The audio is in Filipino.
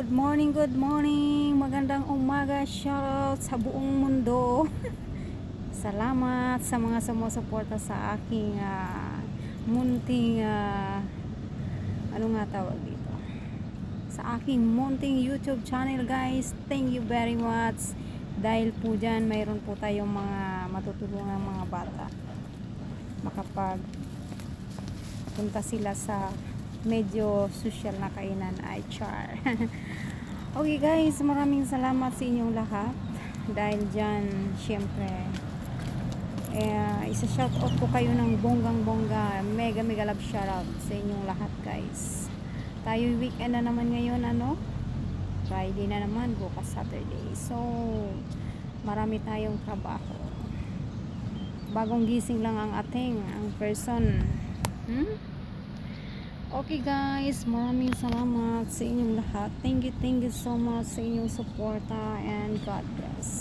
Good morning, good morning. Magandang umaga. Shoutout sa buong mundo. Salamat sa mga sumusuporta sa aking ah, munting ah, ano nga tawag dito? Sa aking munting YouTube channel, guys. Thank you very much. Dahil po dyan, mayroon po tayong mga matutulungan mga bata. Makapag punta sila sa medyo social na kainan ay char. okay guys, maraming salamat sa inyong lahat. Dahil dyan, syempre, eh, isa shout out ko kayo ng bonggang bongga. Mega mega love shout out sa inyong lahat guys. Tayo weekend na naman ngayon ano. Friday na naman, bukas Saturday. So, marami tayong trabaho. Bagong gising lang ang ating, ang person. Okay guys, maraming salamat sa inyong lahat. Thank you, thank you so much sa inyong suporta and God bless.